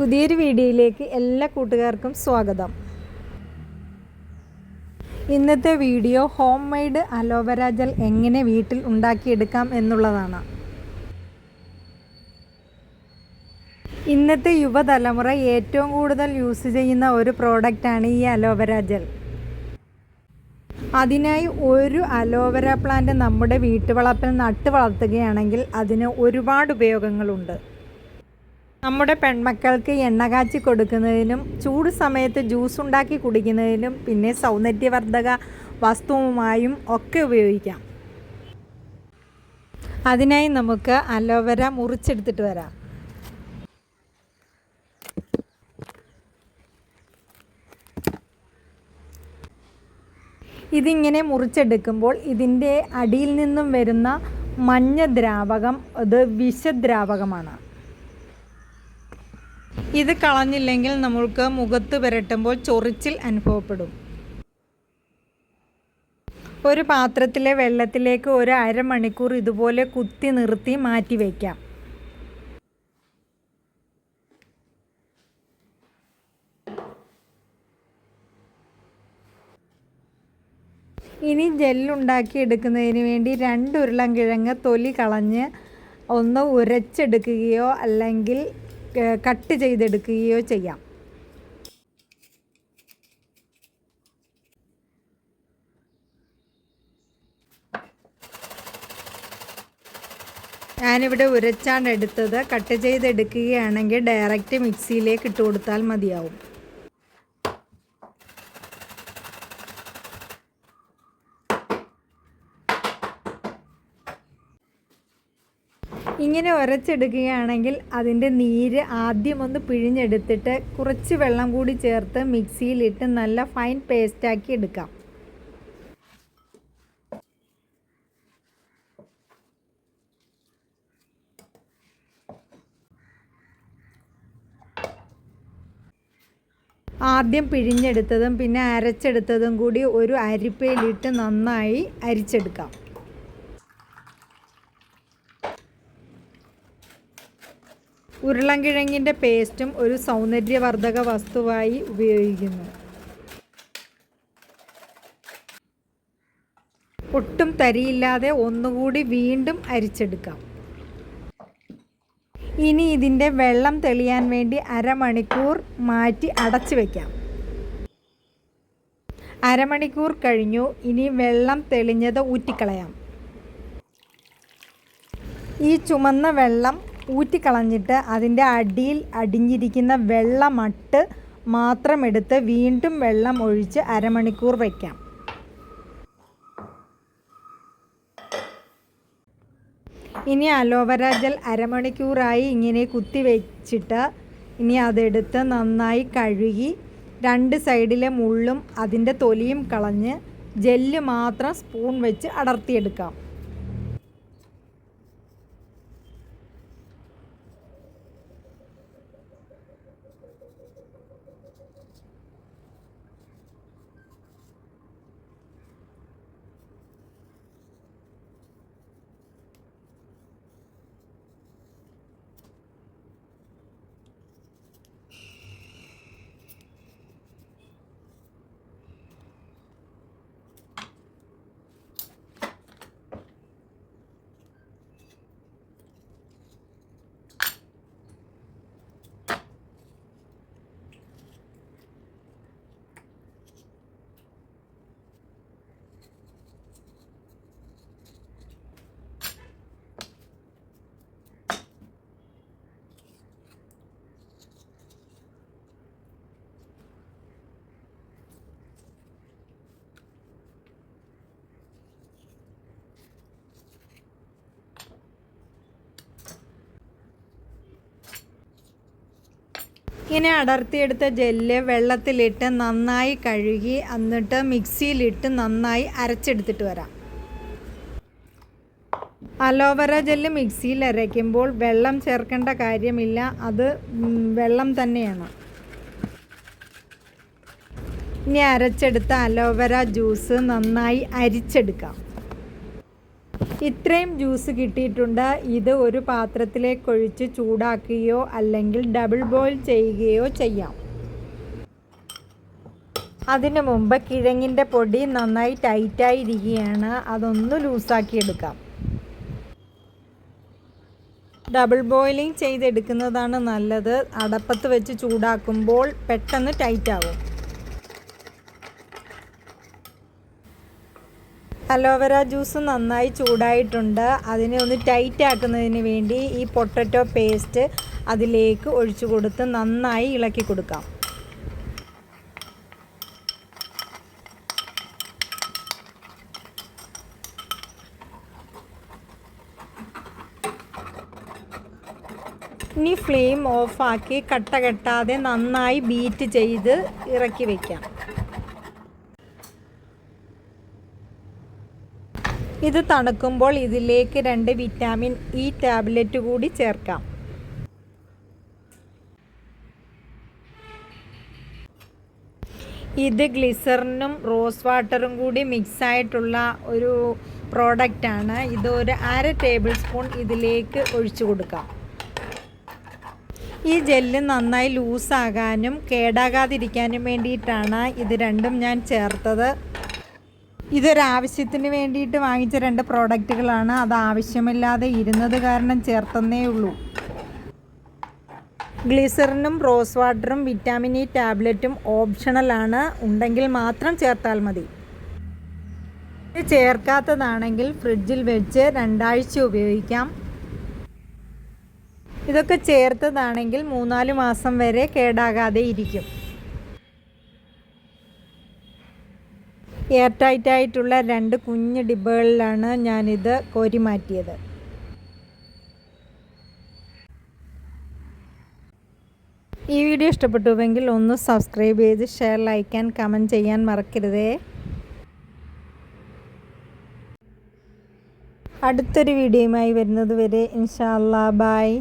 പുതിയൊരു വീഡിയോയിലേക്ക് എല്ലാ കൂട്ടുകാർക്കും സ്വാഗതം. ഇന്നത്തെ video home made aloe vera gel എങ്ങനെ വീട്ടിൽ ഉണ്ടാക്കിയെടുക്കാം എന്നുള്ളതാണ്. ഇന്നത്തെ യുവതലമുറ ഏറ്റവും കൂടുതൽ യൂസ് ചെയ്യുന്ന ഒരു പ്രോഡക്റ്റാണ് ഈ അലോവെറ ജെൽ അതിനായി ഒരു അലോവേര പ്ലാന്റ് നമ്മുടെ വീട്ടുവളപ്പിൽ നട്ടു വളർത്തുകയാണെങ്കിൽ അതിന് ഒരുപാട് ഉപയോഗങ്ങളുണ്ട്. നമ്മുടെ പെൺമക്കൾക്ക് എണ്ണ കാച്ചി കൊടുക്കുന്നതിനും ചൂട് സമയത്ത് ജ്യൂസ് ഉണ്ടാക്കി കുടിക്കുന്നതിനും പിന്നെ സൗന്ദര്യവർദ്ധക വസ്തുവുമായും ഒക്കെ ഉപയോഗിക്കാം. അതിനായി നമുക്ക് അലോവേര മുറിച്ചെടുത്തിട്ട് വരാം. ഇതിങ്ങനെ മുറിച്ചെടുക്കുമ്പോൾ ഇതിന്റെ അടിയിൽ നിന്നും വരുന്ന മഞ്ഞ ദ്രാവകം അത് വിഷദ്രാവകമാണ്. ഇത് കളഞ്ഞില്ലെങ്കിൽ നമ്മൾക്ക് മുഖത്ത് പുരട്ടുമ്പോൾ ചൊറിച്ചിൽ അനുഭവപ്പെടും. ഒരു പാത്രത്തിലെ വെള്ളത്തിലേക്ക് ഒരു അരമണിക്കൂർ ഇതുപോലെ കുത്തി നിർത്തി മാറ്റി വയ്ക്കാം ഇനി ജെല്ലുണ്ടാക്കി എടുക്കുന്നതിന് വേണ്ടി രണ്ട് കിഴങ്ങ് തൊലി കളഞ്ഞ് ഒന്ന് ഉരച്ചെടുക്കുകയോ അല്ലെങ്കിൽ കട്ട് ചെയ്തെടുക്കുകയോ ചെയ്യാം. ഞാനിവിടെ ഉരച്ചാണ് എടുത്തത്. കട്ട് ചെയ്തെടുക്കുകയാണെങ്കിൽ ഡയറക്റ്റ് മിക്സിയിലേക്ക് ഇട്ട് കൊടുത്താൽ മതിയാവും. ഇങ്ങനെ ഉരച്ചെടുക്കുകയാണെങ്കിൽ അതിന്റെ നീര് ആദ്യം ഒന്ന് പിഴിഞ്ഞെടുത്തിട്ട് കുറച്ച് വെള്ളം കൂടി ചേർത്ത് മിക്സിയിലിട്ട് നല്ല ഫൈൻ പേസ്റ്റാക്കി എടുക്കാം. ആദ്യം പിഴിഞ്ഞെടുത്തതും പിന്നെ അരച്ചെടുത്തതും കൂടി ഒരു അരിപ്പയിലിട്ട് നന്നായി അരിച്ചെടുക്കാം. ഉരുളൻകിഴങ്ങിന്റെ പേസ്റ്റും ഒരു സൗന്ദര്യവർദ്ധക വസ്തുവായി ഉപയോഗിക്കുന്നു. ഒട്ടും തരിയില്ലാതെ ഒന്നുകൂടി വീണ്ടും അരിച്ചെടുക്കാം. ഇനി ഇതിന്റെ വെള്ളം തെളിയാൻ വേണ്ടി അരമണിക്കൂർ മാറ്റി അടച്ചു വയ്ക്കാം അരമണിക്കൂർ കഴിഞ്ഞു ഇനി വെള്ളം തെളിഞ്ഞത് ഊറ്റിക്കളയാം. ഈ ചുമന്ന വെള്ളം ഊറ്റിക്കളഞ്ഞിട്ട് അതിന്റെ അടിയിൽ അടിഞ്ഞിരിക്കുന്ന വെള്ളമട്ട് മാത്രം എടുത്ത് വീണ്ടും വെള്ളം ഒഴിച്ച് അരമണിക്കൂർ വയ്ക്കാം ഇനി അലോവര ജെൽ അരമണിക്കൂറായി ഇങ്ങനെ കുത്തി വെച്ചിട്ട് ഇനി അതെടുത്ത് നന്നായി കഴുകി രണ്ട് സൈഡിലെ മുള്ളും അതിന്റെ തൊലിയും കളഞ്ഞ് ജെല്ല് മാത്രം സ്പൂൺ വെച്ച് അടർത്തിയെടുക്കാം. ഇങ്ങനെ അടർത്തിയെടുത്ത ജെല്ല് വെള്ളത്തിലിട്ട് നന്നായി കഴുകി എന്നിട്ട് മിക്സിയിലിട്ട് നന്നായി അരച്ചെടുത്തിട്ട് വരാം. അലോവേര ജെല്ല് മിക്സിയിൽ അരയ്ക്കുമ്പോൾ വെള്ളം ചേർക്കേണ്ട കാര്യമില്ല. അത് വെള്ളം തന്നെയാണ്. ഇനി അരച്ചെടുത്ത അലോവേര ജ്യൂസ് നന്നായി അരിച്ചെടുക്കാം. ഇത്രയും ജ്യൂസ് കിട്ടിയിട്ടുണ്ട്. ഇത് ഒരു പാത്രത്തിലേക്ക് ഒഴിച്ച് ചൂടാക്കുകയോ അല്ലെങ്കിൽ ഡബിൾ ബോയിൽ ചെയ്യുകയോ ചെയ്യാം. അതിനു മുമ്പ് കിഴങ്ങിന്റെ പൊടി നന്നായി ടൈറ്റായിരിക്കുകയാണ്. അതൊന്ന് ലൂസാക്കി എടുക്കാം. ഡബിൾ ബോയിലിംഗ് ചെയ്തെടുക്കുന്നതാണ് നല്ലത്. അടപ്പത്ത് വെച്ച് ചൂടാക്കുമ്പോൾ പെട്ടെന്ന് ടൈറ്റ് അലോവേര ജ്യൂസ് നന്നായി ചൂടായിട്ടുണ്ട്. അതിനെ ഒന്ന് ടൈറ്റ് ആക്കുന്നതിന് വേണ്ടി ഈ പൊട്ടറ്റോ പേസ്റ്റ് അതിലേക്ക് ഒഴിച്ചു കൊടുത്ത് നന്നായി ഇളക്കി കൊടുക്കാം. ഇനി ഫ്ലെയിം ഓഫാക്കി കട്ട കെട്ടാതെ നന്നായി ബീറ്റ് ചെയ്ത് ഇറക്കി വയ്ക്കാം ഇത് തണുക്കുമ്പോൾ ഇതിലേക്ക് രണ്ട് വിറ്റാമിൻ ഇ ടാബ്ലറ്റ് കൂടി ചേർക്കാം. ഇത് ഗ്ലിസറിനും റോസ് വാട്ടറും കൂടി മിക്സ് ആയിട്ടുള്ള ഒരു പ്രോഡക്റ്റാണ്. ഇത് ഒരു അര ടേബിൾ സ്പൂൺ ഇതിലേക്ക് ഒഴിച്ചു കൊടുക്കാം. ഈ ജെല്ല് നന്നായി ലൂസാകാനും കേടാകാതിരിക്കാനും വേണ്ടിയിട്ടാണ് ഇത് രണ്ടും ഞാൻ ചേർത്തത്. ഇതൊരാവശ്യത്തിന് വേണ്ടിയിട്ട് വാങ്ങിച്ച രണ്ട് പ്രോഡക്റ്റുകളാണ്. അത് ആവശ്യമില്ലാതെ ഇരുന്നത് കാരണം ചേർത്തന്നേ ഉള്ളൂ. ഗ്ലിസറിനും റോസ് വാട്ടറും വിറ്റാമിൻ ഇ ടാബ്ലറ്റും ഓപ്ഷണലാണ് ഉണ്ടെങ്കിൽ മാത്രം ചേർത്താൽ മതി. ഇത് ചേർക്കാത്തതാണെങ്കിൽ ഫ്രിഡ്ജിൽ വെച്ച് രണ്ടാഴ്ച ഉപയോഗിക്കാം. ഇതൊക്കെ ചേർത്തതാണെങ്കിൽ മൂന്നാൽ മാസം വരെ കേടാകാതെ ഇരിക്കും. എയർ ടൈറ്റ് ആയിട്ടുള്ള രണ്ട് കുഞ്ഞ് ഡിബകളിലാണ് ഞാനിത് കോരി മാറ്റിയത്. ഈ വീഡിയോ ഇഷ്ടപ്പെട്ടുവെങ്കിൽ ഒന്ന് സബ്സ്ക്രൈബ് ചെയ്ത് ഷെയർ ലൈക്ക് ആൻഡ് കമന്റ് ചെയ്യാൻ മറക്കരുതേ. അടുത്തൊരു വീഡിയോയുമായി വരുന്നത് വരെ ഇൻഷാല്ലാ ബായ്.